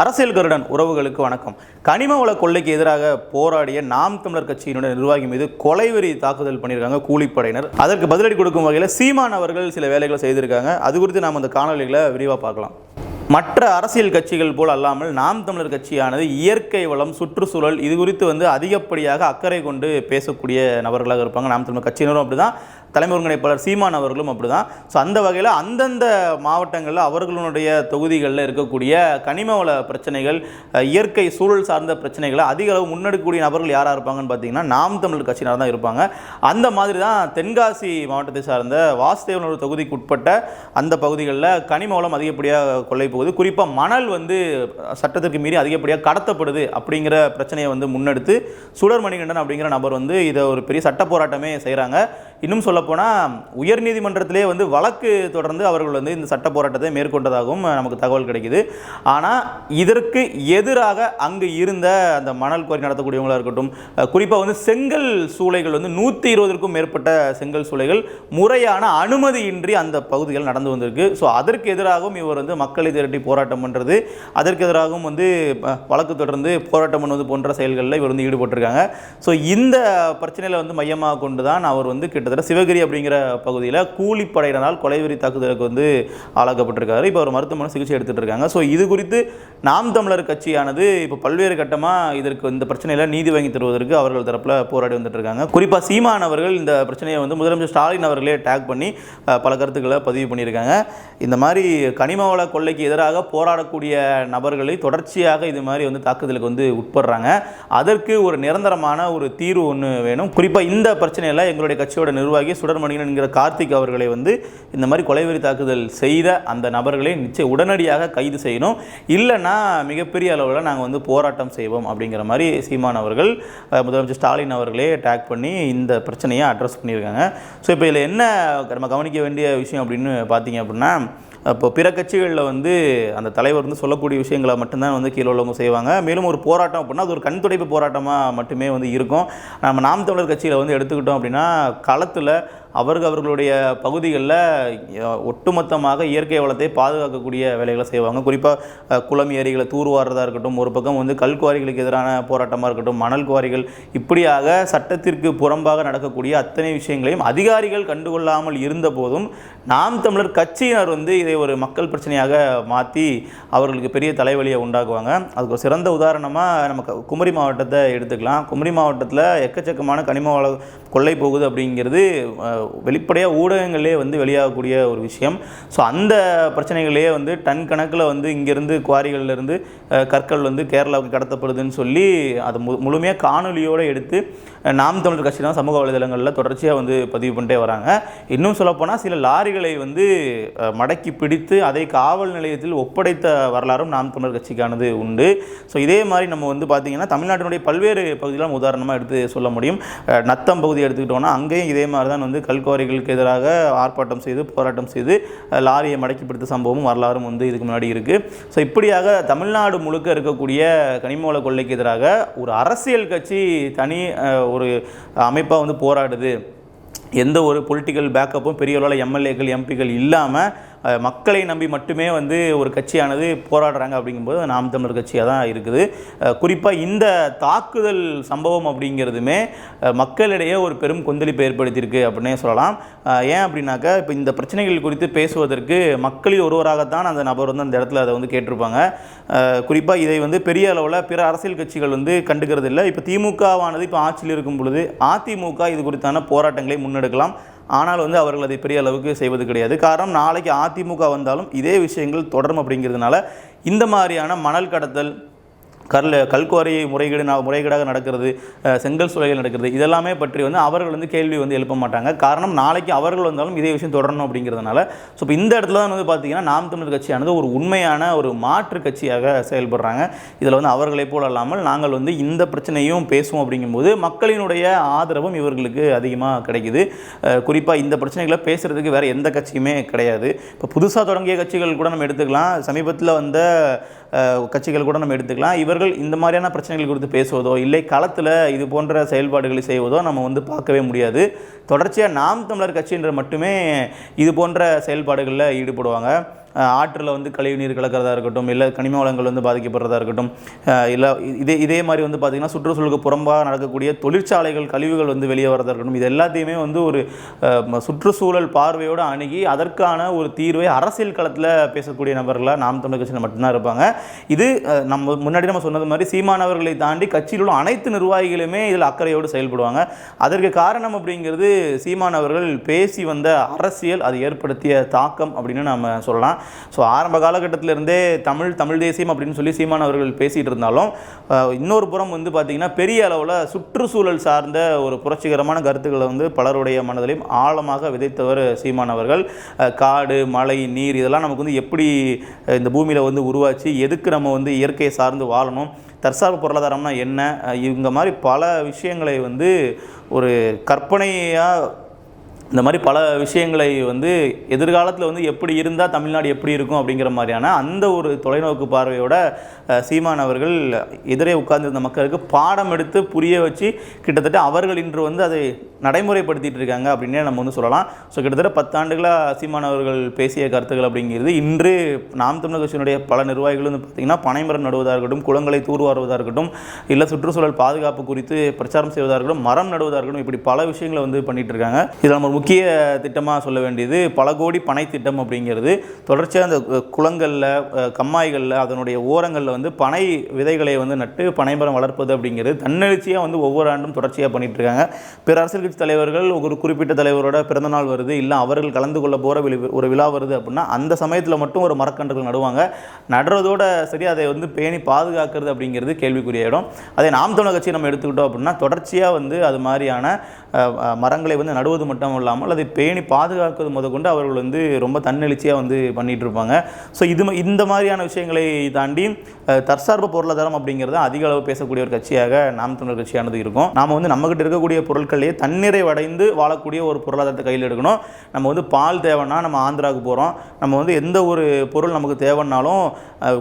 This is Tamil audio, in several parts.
அரசியல் கருடன் உறவுகளுக்கு வணக்கம். கனிம வள கொள்ளைக்கு எதிராக போராடிய நாம் தமிழர் கட்சியினுடைய நிர்வாகி மீது கொலைவெறி தாக்குதல் பண்ணியிருக்காங்க கூலிப்படையினர். அதற்கு பதிலடி கொடுக்கும் வகையில் சீமான் அவர்கள் சில வேலைகளை செய்திருக்காங்க. அது குறித்து நாம் அந்த காணொலிகளை விரிவாக பார்க்கலாம். மற்ற அரசியல் கட்சிகள் போல் அல்லாமல் நாம் தமிழர் கட்சியானது இயற்கை வளம் சுற்றுச்சூழல் இது குறித்து வந்து அதிகப்படியாக அக்கறை கொண்டு பேசக்கூடிய நபர்களாக இருப்பாங்க. நாம் தமிழர் கட்சியினரும் அப்படிதான். தலைமை ஒருங்கிணைப்பாளர் சீமான் அவர்களும் அப்படி தான் ஸோ அந்த வகையில் அந்தந்த மாவட்டங்களில் அவர்களுடைய தொகுதிகளில் இருக்கக்கூடிய கனிம வள பிரச்சனைகள் இயற்கை சூழல் சார்ந்த பிரச்சனைகளை அதிக அளவு முன்னெடுக்கக்கூடிய நபர்கள் யாராக இருப்பாங்கன்னு பார்த்தீங்கன்னா நாம் தமிழர் கட்சியினர் தான் இருப்பாங்க. அந்த மாதிரி தான் தென்காசி மாவட்டத்தை சார்ந்த வாசுதேவனூர் தொகுதிக்கு உட்பட்ட அந்த பகுதிகளில் கனிம வளம் அதிகப்படியாக கொள்ளை போகுது. குறிப்பாக மணல் வந்து சட்டத்திற்கு மீறி அதிகப்படியாக கடத்தப்படுது அப்படிங்கிற பிரச்சனையை வந்து முன்னெடுத்து சுடர் மணிகண்டன் அப்படிங்கிற நபர் வந்து இதை ஒரு பெரிய சட்ட போராட்டமே செய்கிறாங்க இன்னும் சொல்லப்போனால் உயர்நீதிமன்றத்திலே வந்து வழக்கு தொடர்ந்து அவர்கள் வந்து இந்த சட்ட போராட்டத்தை மேற்கொண்டதாகவும் நமக்கு தகவல் கிடைக்குது. ஆனால் இதற்கு எதிராக அங்கு இருந்த அந்த மணல் கோரி நடத்தக்கூடியவங்களாக இருக்கட்டும் குறிப்பாக வந்து செங்கல் சூளைகள் வந்து நூற்றி இருபதற்கும் மேற்பட்ட செங்கல் சூளைகள் முறையான அனுமதியின்றி அந்த பகுதிகள் நடந்து வந்திருக்கு. ஸோ அதற்கு எதிராகவும் இவர் வந்து மக்களை திரட்டி போராட்டம் பண்ணுறது அதற்கு எதிராகவும் வந்து வழக்கு தொடர்ந்து போராட்டம் பண்ணுவது போன்ற செயல்களில் இவர் வந்து ஈடுபட்டிருக்காங்க. ஸோ இந்த பிரச்சனையில் வந்து மையமாக கொண்டு தான் அவர் வந்து கிட்டத்தட்ட சிவகிரி அப்படிங்கிற பகுதியில் கூலிப்படையினால் கொலைவெறி தாக்குதலுக்கு வந்து ஆளாக்கப்பட்டிருக்காரு. இப்போ அவர் மருத்துவமனை சிகிச்சை எடுத்துகிட்டு இருக்காங்க. ஸோ இது குறித்து நாம் தமிழர் கட்சியானது இப்போ பல்வேறு கட்டமாக இதற்கு இந்த பிரச்சனையில் நீதி வாங்கி தருவதற்கு அவர்கள் தரப்பில் போராடி வந்துட்டு இருக்காங்க. குறிப்பாக சீமான் அவர்கள் இந்த பிரச்சனையை வந்து முதலமைச்சர் ஸ்டாலின் அவர்களே டேக் பண்ணி பல கருத்துக்களை பதிவு பண்ணியிருக்காங்க. இந்த மாதிரி கனிம வள கொள்ளைக்கு எதிராக போராடக்கூடிய நபர்களை தொடர்ச்சியாக இது மாதிரி வந்து தாக்குதலுக்கு வந்து உட்படுறாங்க. அதற்கு ஒரு நிரந்தரமான ஒரு தீர்வு ஒன்று வேணும். குறிப்பாக இந்த பிரச்சனையில் எங்களுடைய கட்சியோட நிர்வாகி சுடர்மணிகன் என்கிற கார்த்திக் அவர்களை வந்து இந்த மாதிரி கொலைவெறி தாக்குதல் செய்த அந்த நபர்களை நிச்சயம் உடனடியாக கைது செய்யணும். இல்லைன்னா மிகப்பெரிய அளவில் நாங்கள் வந்து போராட்டம் செய்வோம் அப்படிங்கிற மாதிரி சீமான் அவர்கள் முதலமைச்சர் ஸ்டாலின் அவர்களே டேக் பண்ணி இந்த பிரச்சனையை அட்ரஸ் பண்ணியிருக்காங்க. ஸோ இப்போ இதில் என்ன நம்ம கவனிக்க வேண்டிய விஷயம் அப்படின்னு பார்த்தீங்க அப்படின்னா இப்போ பிற கட்சிகளில் வந்து அந்த தலைவர் வந்து சொல்லக்கூடிய விஷயங்களை மட்டும்தான் வந்து கீழே உள்ளவங்க செய்வாங்க. மேலும் ஒரு போராட்டம் அப்படின்னா அது ஒரு கண் துடைப்பு போராட்டமாக மட்டுமே வந்து இருக்கும். நம்ம நாம் தமிழர் கட்சியில் வந்து எடுத்துக்கிட்டோம் அப்படின்னா களத்தில் அவர்கள் அவர்களுடைய பகுதிகளில் ஒட்டுமொத்தமாக இயற்கை வளத்தை பாதுகாக்கக்கூடிய வேலைகளை செய்வாங்க. குறிப்பாக குளம் ஏரிகளை தூர்வாடுறதா இருக்கட்டும் ஒரு பக்கம் வந்து கல் குவாரிகளுக்கு எதிரான போராட்டமாக இருக்கட்டும் மணல் குவாரிகள் இப்படியாக சட்டத்திற்கு புறம்பாக நடக்கக்கூடிய அத்தனை விஷயங்களையும் அதிகாரிகள் கண்டுகொள்ளாமல் இருந்த போதும் நாம் தமிழர் கட்சியினர் வந்து இதை ஒரு மக்கள் பிரச்சனையாக மாற்றி அவர்களுக்கு பெரிய தலைவலியை உண்டாக்குவாங்க. அதுக்கு ஒரு சிறந்த உதாரணமாக நம்ம குமரி மாவட்டத்தை எடுத்துக்கலாம். குமரி மாவட்டத்தில் எக்கச்சக்கமான கனிம வள கொள்ளை போகுது அப்படிங்கிறது வெளிப்படையாக ஊடகங்களே வந்து வெளியாகக்கூடிய ஒரு விஷயம். ஸோ அந்த பிரச்சனைகளே வந்து டன் கணக்கில் வந்து இங்கேருந்து குவாரிகள்லேருந்து கற்கள் வந்து கேரளாவுக்கு கடத்தப்படுதுன்னு சொல்லி அதை மு முழுமையாக காணொலியோடு எடுத்து நாம் தமிழர் கட்சி தான் சமூக வலைதளங்களில் தொடர்ச்சியாக வந்து பதிவு பண்ணிட்டே வராங்க. இன்னும் சொல்லப்போனால் சில லாரிகளை வந்து மடக்கி பிடித்து அதை காவல் நிலையத்தில் ஒப்படைத்த வரலாறும் நாம் தமிழர் கட்சிக்கானது உண்டு. ஸோ இதே மாதிரி நம்ம வந்து பார்த்திங்கன்னா தமிழ்நாட்டினுடைய பல்வேறு பகுதிகளும் உதாரணமாக எடுத்து சொல்ல முடியும். நத்தம் பகுதி எடுத்துக்கிட்டோம்னா அங்கேயும் இதே மாதிரி தான் வந்து கல்குவாரிகளுக்கு எதிராக ஆர்ப்பாட்டம் செய்து போராட்டம் செய்து லாரியை மடக்கி பிடித்த சம்பவமும் வரலாறும் வந்து இதுக்கு முன்னாடி இருக்குது ஸோ இப்படியாக தமிழ்நாடு முழுக்க இருக்கக்கூடிய கனிமவள கொள்ளைக்கு எதிராக ஒரு அரசியல் கட்சி தனி ஒரு அமைப்பாக வந்து போராடுது. எந்த ஒரு பொலிட்டிக்கல் பேக்கப்பும் பெரிய அளவில் எம்எல்ஏக்கள் எம்பிக்கள் இல்லாமல் மக்களை நம்பி மட்டுமே வந்து ஒரு கட்சியானது போராடுறாங்க அப்படிங்கும்போது நாம் தமிழர் கட்சியாக தான் இருக்குது. குறிப்பாக இந்த தாக்குதல் சம்பவம் அப்படிங்கிறதுமே மக்களிடையே ஒரு பெரும் கொந்தளிப்பை ஏற்படுத்தியிருக்கு அப்படின்னே சொல்லலாம். ஏன் அப்படின்னாக்கா இப்போ இந்த பிரச்சனைகள் குறித்து பேசுவதற்கு மக்களில் ஒருவராகத்தான் அந்த நபர் வந்து அந்த இடத்துல அதை வந்து கேட்டிருப்பாங்க. குறிப்பாக இதை வந்து பெரிய அளவில் பிற அரசியல் கட்சிகள் வந்து கண்டுக்கிறது இல்லை இப்போ திமுகவானது இப்போ ஆட்சியில் இருக்கும் பொழுது அதிமுக இது குறித்தான போராட்டங்களை முன்னெடுக்கலாம். ஆனால் வந்து அவர்கள் அதை பெரிய அளவுக்கு செய்வது கிடையாது. காரணம் நாளைக்கு அதிமுக வந்தாலும் இதே விஷயங்கள் தொடரும் அப்படிங்கிறதுனால இந்த மாதிரியான மணல் கடத்தல் கல் கல்குவாரி முறைகேடு நா- முறைகேடாக நடக்கிறது செங்கல் சூழலில் நடக்கிறது இதெல்லாமே பற்றி வந்து அவர்கள் வந்து கேள்வி வந்து எழுப்ப மாட்டாங்க. காரணம் நாளைக்கு அவர்கள் வந்தாலும் இதே விஷயம் தொடரணும் அப்படிங்கிறதுனால. ஸோ இப்போ இந்த இடத்துல தான் வந்து பார்த்தீங்கன்னா நாம் தமிழர் கட்சியானது ஒரு உண்மையான ஒரு மாற்று கட்சியாக செயல்படுறாங்க. இதில் வந்து அவர்களை போல அல்லாமல் நாங்கள் வந்து இந்த பிரச்சனையும் பேசுவோம் அப்படிங்கும்போது மக்களினுடைய ஆதரவும் இவர்களுக்கு அதிகமாக கிடைக்குது. குறிப்பாக இந்த பிரச்சனைகளை பேசுகிறதுக்கு வேறு எந்த கட்சியுமே கிடையாது. இப்போ புதுசாக தொடங்கிய கட்சிகள் கூட நம்ம எடுத்துக்கலாம். சமீபத்தில் வந்த கட்சிகள் கூட நம்ம எடுத்துக்கலாம். இவர்கள் இந்த மாதிரியான பிரச்சனைகள் குறித்து பேசுவதோ இல்லை களத்தில் இது போன்ற செயல்பாடுகளை செய்வதோ நம்ம வந்து பார்க்கவே முடியாது. தொடர்ச்சியாக நாம் தமிழர் கட்சின்ற மட்டுமே இது போன்ற செயல்பாடுகளில் ஈடுபடுவாங்க. ஆற்றில் வந்து கழிவு நீர் கலக்கிறதா இருக்கட்டும் இல்லை கனிம வளங்கள் வந்து பாதிக்கப்படுறதா இருக்கட்டும் இல்லை இதே இதே மாதிரி வந்து பார்த்திங்கன்னா சுற்றுச்சூழலுக்கு புறம்பாக நடக்கக்கூடிய தொழிற்சாலைகள் கழிவுகள் வந்து வெளியே வரதா இருக்கட்டும் இது எல்லாத்தையுமே வந்து ஒரு சுற்றுச்சூழல் பார்வையோடு அணுகி அதற்கான ஒரு தீர்வை அரசியல் களத்தில் பேசக்கூடிய நபர்களாக நாம் தமிழர் கட்சியில் மட்டும்தான் இருப்பாங்க. இது நம்ம முன்னாடி நம்ம சொன்னது மாதிரி சீமானவர்களை தாண்டி கட்சியில் உள்ள அனைத்து நிர்வாகிகளுமே இதில் அக்கறையோடு செயல்படுவாங்க. அதற்கு காரணம் அப்படிங்கிறது சீமானவர்கள் பேசி வந்த அரசியல் அது ஏற்படுத்திய தாக்கம் அப்படின்னு நம்ம சொல்லலாம். ஸோ ஆரம்ப காலகட்டத்திலிருந்தே தமிழ் தமிழ் தேசியம் அப்படின்னு சொல்லி சீமானவர்கள் பேசிகிட்டு இருந்தாலும் இன்னொரு புறம் வந்து பார்த்திங்கன்னா பெரிய அளவில் சுற்றுச்சூழல் சார்ந்த ஒரு புரட்சிகரமான கருத்துக்களை வந்து பலருடைய மனதிலையும் ஆழமாக விதைத்தவர் சீமானவர்கள் அவர்கள். காடு மழை நீர் இதெல்லாம் நமக்கு வந்து எப்படி இந்த பூமியில் வந்து உருவாச்சு எதுக்கு நம்ம வந்து இயற்கையை சார்ந்து வாழணும் தற்சார்பு பொருளாதாரம்னா என்ன இவங்க மாதிரி பல விஷயங்களை வந்து ஒரு கற்பனையாக இந்த மாதிரி பல விஷயங்களை வந்து எதிர்காலத்தில் வந்து எப்படி இருந்தால் தமிழ்நாடு எப்படி இருக்கும் அப்படிங்கிற மாதிரியான அந்த ஒரு தொலைநோக்கு பார்வையோட சீமான் அவர்கள் எதிரே உட்கார்ந்திருந்த மக்களுக்கு பாடம் எடுத்து புரிய வச்சு கிட்டத்தட்ட அவர்கள் இன்று வந்து அதை நடைமுறைப்படுத்திட்டு இருக்காங்க அப்படின்னே நம்ம வந்து சொல்லலாம். ஸோ கிட்டத்தட்ட பத்தாண்டுகளாக சீமான் அவர்கள் பேசிய கருத்துக்கள் அப்படிங்கிறது இன்று நாம் தமிழர் கட்சியினுடைய பல நிர்வாகிகள் வந்து பார்த்திங்கன்னா பனைமரம் நடுவதாக இருக்கட்டும் குளங்களை தூர்வாருவதாக இருக்கட்டும் இல்லை சுற்றுச்சூழல் பாதுகாப்பு குறித்து பிரச்சாரம் செய்வதாக இருக்கட்டும் மரம் நடுவதாக இருக்கட்டும் இப்படி பல விஷயங்களை வந்து பண்ணிட்டு இருக்காங்க. இதில் நம்ம முக்கிய திட்டமாக சொல்ல வேண்டியது பல கோடி பனை திட்டம் அப்படிங்கிறது. தொடர்ச்சியாக அந்த குளங்களில் கம்மாய்களில் அதனுடைய ஓரங்களில் வந்து பனை விதைகளை வந்து நட்டு பனைமரம் வளர்ப்பது அப்படிங்கிறது தன்னெழுச்சியாக வந்து ஒவ்வொரு ஆண்டும் தொடர்ச்சியாக பண்ணிகிட்டு இருக்காங்க பிற அரசியல் கட்சி தலைவர்கள் ஒரு குறிப்பிட்ட தலைவரோட பிறந்தநாள் வருது இல்லை அவர்கள் கலந்து கொள்ள போகிற ஒரு விழா வருது அப்படின்னா அந்த சமயத்தில் மட்டும் ஒரு மரக்கன்றுகள் நடுவாங்க. நடுறதோட சரி அதை வந்து பேணி பாதுகாக்கிறது அப்படிங்கிறது கேள்விக்குரிய இடம். அதை நாம் தமிழக கட்சி நம்ம எடுத்துக்கிட்டோம் அப்படின்னா தொடர்ச்சியாக வந்து அது மாதிரியான மரங்களை வந்து நடுவது மட்டும் இல்லாமல் அதை பேணி பாதுகாக்கிறது முதற்கொண்டு அவர்கள் வந்து ரொம்ப தன்னெழுச்சியாக வந்து பண்ணிகிட்டு இருப்பாங்க ஸோ இது இந்த மாதிரியான விஷயங்களை தாண்டி தற்சார்பு பொருளாதாரம் அப்படிங்கிறத அதிக அளவு பேசக்கூடிய ஒரு கட்சியாக நாம் தமிழர் கட்சியானது இருக்கும். நாம் வந்து நம்மகிட்ட இருக்கக்கூடிய பொருட்களையே தன்னிறைவடைந்து வாழக்கூடிய ஒரு பொருளாதாரத்தை கையில் எடுக்கணும். நம்ம வந்து பால் தேவைன்னா நம்ம ஆந்திராவுக்கு போகிறோம் நம்ம வந்து எந்த ஒரு பொருள் நமக்கு தேவைன்னாலும்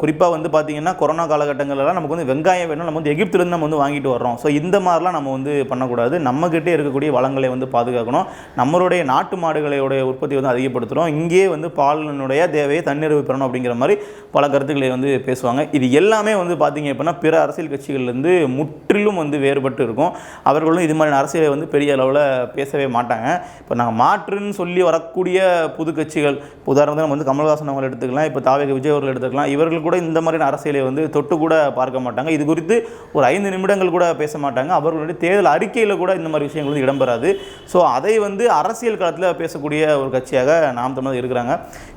குறிப்பாக வந்து பார்த்திங்கன்னா கொரோனா காலகட்டங்கள்லாம் நமக்கு வந்து வெங்காயம் வேணும். நம்ம வந்து எகிப்துலேருந்து நம்ம வந்து வாங்கிட்டு வர்றோம். ஸோ இந்த மாதிரிலாம் நம்ம வந்து பண்ணக்கூடாது. நம்மக்கிட்டே இருக்கக்கூடிய வளங்களை வந்து பாதுகாக்கணும். நம்ம நம்மளுடைய நாட்டு மாடுகளுடைய உற்பத்தி வந்து அதிகப்படுத்துகிறோம் இங்கேயே வந்து பாலினுடைய தேவையை தன்னிறைவு பெறணும் அப்படிங்கிற மாதிரி பல கருத்துக்களை வந்து பேசுவாங்க. இது எல்லாமே வந்து பார்த்தீங்க அப்படின்னா பிற அரசியல் கட்சிகள்லேருந்து முற்றிலும் வந்து வேறுபட்டு இருக்கும். அவர்களும் இது மாதிரியான அரசியலை வந்து பெரிய அளவில் பேசவே மாட்டாங்க. இப்போ நாங்கள் மாற்றுன்னு சொல்லி வரக்கூடிய புது கட்சிகள் இப்போ உதாரணத்துக்கு நம்ம வந்து கமல்ஹாசன் அவங்களை எடுத்துக்கலாம் இப்போ தாவேக விஜய் அவர்கள் எடுத்துக்கலாம் இவர்கள் கூட இந்த மாதிரியான அரசியலை வந்து தொட்டு கூட பார்க்க மாட்டாங்க. இது குறித்து ஒரு ஐந்து நிமிடங்கள் கூட பேச மாட்டாங்க. அவர்களுடைய தேர்தல் அறிக்கையில் கூட இந்த மாதிரி விஷயங்கள் வந்து இடம்பெறாது. ஸோ அதை வந்து அரசியல் காலத்தில் பேசக்கூடிய ஒரு கட்சியாக நாம் தமிழர் இருக்கிறாங்க.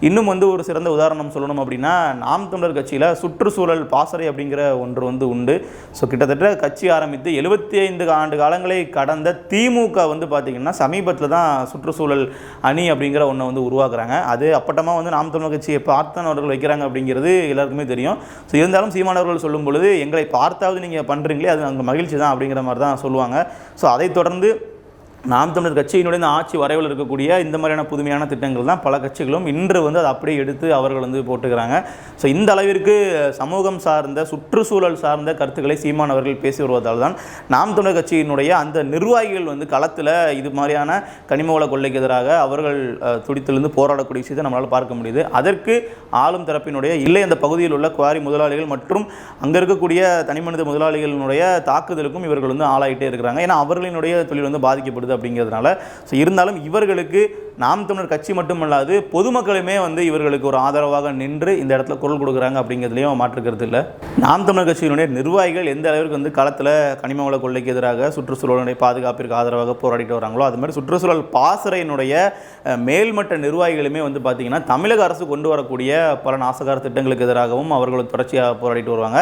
இன்னும் வந்து ஒரு சிறந்த உதாரணம் சொல்லணும் அப்படின்னா நாம் தமிழர் கட்சியில் சுற்றுச்சூழல் பாசறை அப்படிங்கிற ஒன்று வந்து உண்டு. ஸோ கிட்டத்தட்ட கட்சி ஆரம்பித்து எழுபத்தி ஐந்து ஆண்டு காலங்களை கடந்த திமுக வந்து பார்த்திங்கன்னா சமீபத்தில் தான் சுற்றுச்சூழல் அணி அப்படிங்கிற ஒன்றை வந்து உருவாக்குறாங்க. அது அப்பட்டமாக வந்து நாம் தமிழர் கட்சியை பார்த்தன் அவர்கள் வைக்கிறாங்க அப்படிங்கிறது எல்லாருக்குமே தெரியும். ஸோ இருந்தாலும் சீமானவர்கள் சொல்லும் பொழுது எங்களை பார்த்தாவது நீங்கள் பண்ணுறீங்களே அது அங்கே மகிழ்ச்சி தான் அப்படிங்கிற மாதிரி தான் சொல்லுவாங்க. ஸோ அதைத் தொடர்ந்து நாம் தமிழர் கட்சியினுடைய இந்த ஆட்சி வரைவில் இருக்கக்கூடிய இந்த மாதிரியான புதுமையான திட்டங்கள் தான் பல கட்சிகளும் இன்று வந்து அதை அப்படியே எடுத்து அவர்கள் வந்து போட்டுக்கிறாங்க. ஸோ இந்த அளவிற்கு சமூகம் சார்ந்த சுற்றுச்சூழல் சார்ந்த கருத்துக்களை சீமான் அவர்கள் பேசி வருவதால் தான் நாம் தமிழர் கட்சியினுடைய அந்த நிர்வாகிகள் வந்து களத்தில் இது மாதிரியான கனிமவள கொள்ளைக்கு எதிராக அவர்கள் துடித்திலிருந்து போராடக்கூடிய விஷயத்தை நம்மளால் பார்க்க முடியுது. அதற்கு ஆளும் தரப்பினுடைய இல்லை அந்த பகுதியில் உள்ள குவாரி முதலாளிகள் மற்றும் அங்கே இருக்கக்கூடிய தனிமனித முதலாளிகளினுடைய தாக்குதலுக்கும் இவர்கள் வந்து ஆளாயிட்டே இருக்கிறாங்க. ஏன்னா அவர்களினுடைய தொழில் வந்து பாதிக்கப்படுது அப்படிங்கிறதுனால ஸோ இருந்தாலும் இவர்களுக்கு நாம் தமிழர் கட்சி மட்டுமல்லாது பொதுமக்களுமே வந்து இவர்களுக்கு ஒரு ஆதரவாக நின்று இந்த இடத்துல குரல் கொடுக்குறாங்க அப்படிங்கிறதுலையும் மாற்றுக்கிறது இல்லை. நாம் தமிழர் கட்சியினுடைய நிர்வாகிகள் எந்த அளவிற்கு வந்து களத்தில் கனிம வள கொள்ளைக்கு எதிராக சுற்றுச்சூழலுடைய பாதுகாப்பிற்கு ஆதரவாக போராடிட்டு வராங்களோ அது மாதிரி சுற்றுச்சூழல் பாசறையினுடைய மேல்மட்ட நிர்வாகிகளுமே வந்து பார்த்திங்கன்னா தமிழக அரசு கொண்டு வரக்கூடிய பல நாசகார திட்டங்களுக்கு எதிராகவும் அவர்கள் தொடர்ச்சியாக போராடிட்டு வருவாங்க.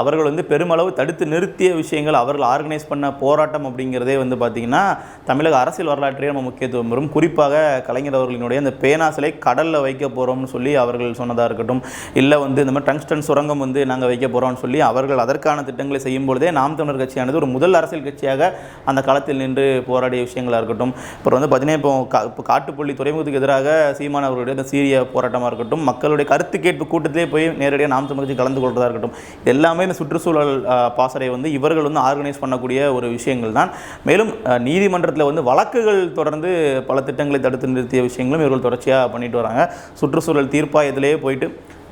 அவர்கள் வந்து பெருமளவு தடுத்து நிறுத்திய விஷயங்கள் அவர்கள் ஆர்கனைஸ் பண்ண போராட்டம் அப்படிங்கிறதே வந்து பார்த்திங்கன்னா தமிழக அரசியல் வரலாற்றிலே நம்ம முக்கியத்துவம் வரும் குறிப்பாக கலைஞர் அவர்களினுடைய அந்த பேனா சிலை கடலில் வைக்க போகிறோம்னு சொல்லி அவர்கள் சொன்னதாக இருக்கட்டும். இல்லை வந்து இந்த மாதிரி டங்ஸ்டன் சுரங்கம் வந்து நாங்கள் வைக்க போகிறோம்னு சொல்லி அவர்கள் அதற்கான திட்டங்களை செய்யும் பொழுதே நாம் தமிழர் கட்சியானது ஒரு முதல் அரசியல் கட்சியாக அந்த காலத்தில் நின்று போராடிய விஷயங்களாக இருக்கட்டும். அப்புறம் வந்து பார்த்தீங்கன்னா இப்போ கா இப்போ காட்டுப்பள்ளி துறைமுகத்துக்கு எதிராக சீமான் அவர்களுடைய அந்த சீரிய போராட்டமாக இருக்கட்டும். மக்களுடைய கருத்து கேட்பு கூட்டத்திலே போய் நேரடியாக நாம் தமிழ் கட்சி கலந்து கொள்வதாக இருக்கட்டும். எல்லாமே இந்த சுற்றுச்சூழல் பாசறை வந்து இவர்கள் வந்து ஆர்கனைஸ் பண்ணக்கூடிய ஒரு விஷயங்கள் தான். மேலும் நீதிமன்ற நீதிமன்றத்தில் வந்து வழக்குகள் தொடர்ந்து பல திட்டங்களை தடுத்து தடுத்து நிறுத்திய விஷயங்களும் இவர்கள் தொடர்ச்சியாக பண்ணிட்டு வராங்க. சுற்றுச்சூழல் தீர்ப்பாயத்திலேயே போயிட்டு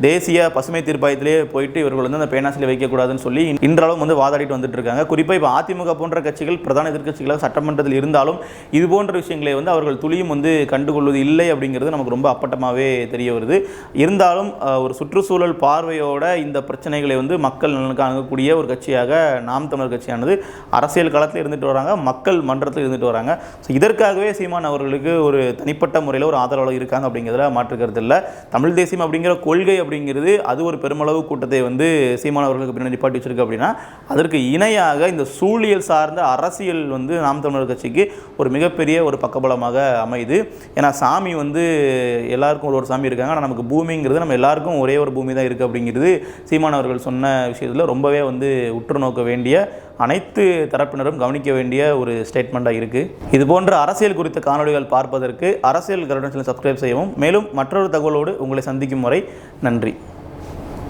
தேசிய பசுமை தீர்ப்பாயத்திலேயே போயிட்டு இவர்கள் வந்து அந்த பேனாசிலே வைக்கக்கூடாதுன்னு சொல்லி இன்றளவும் வந்து வாதாடிட்டு வந்துட்டு இருக்காங்க குறிப்பாக இப்போ அதிமுக போன்ற கட்சிகள் பிரதான எதிர்க்கட்சிகளாக சட்டமன்றத்தில் இருந்தாலும் இது போன்ற விஷயங்களை வந்து அவர்கள் துளியும் வந்து கண்டுகொள்வது இல்லை அப்படிங்கிறது நமக்கு ரொம்ப அப்பட்டமாகவே தெரிய வருது. இருந்தாலும் ஒரு சுற்றுச்சூழல் பார்வையோட இந்த பிரச்சனைகளை வந்து மக்கள் நலனுக்கு அணுகக்கூடிய ஒரு கட்சியாக நாம் தமிழர் கட்சியானது அரசியல் களத்தில் இருந்துட்டு வராங்க மக்கள் மன்றத்தில் இருந்துட்டு வராங்க. ஸோ இதற்காகவே சீமான் அவர்களுக்கு ஒரு தனிப்பட்ட முறையில் ஒரு ஆதரவாளர் இருக்காங்க அப்படிங்கிறதுல மாற்றுக்கிறது இல்லை. தமிழ் தேசியம் அப்படிங்கிற கொள்கை அப்படிங்கிறது அது ஒரு பெருமளவு கூட்டத்தை வந்து சீமான் அவர்களுக்கு பின்னாடி நிப்பாட்டி வச்சிருக்கு அப்படின்னா அதற்கு இணையாக இந்த சூழியல் சார்ந்த அரசியல் வந்து நாம் தமிழர் கட்சிக்கு ஒரு மிகப்பெரிய ஒரு பக்கபலமாக அமையுது. ஏன்னா சாமி வந்து எல்லாருக்கும் ஒரு ஒரு சாமி இருக்காங்க. ஆனால் நமக்கு பூமிங்கிறது நம்ம எல்லாருக்கும் ஒரே ஒரு பூமி தான் இருக்குது அப்படிங்கிறது சீமான் அவர்கள் சொன்ன விஷயத்தில் ரொம்பவே வந்து உற்று நோக்க வேண்டிய அனைத்து தரப்பினரும் கவனிக்க வேண்டிய ஒரு ஸ்டேட்மெண்ட்டாக இருக்குது இது போன்ற அரசியல் குறித்த காணொளிகள் பார்ப்பதற்கு அரசியல் கருடன் சப்ஸ்கிரைப் செய்யவும் மேலும் மற்றொரு தகவலோடு உங்களை சந்திக்கும் வரை நன்றி.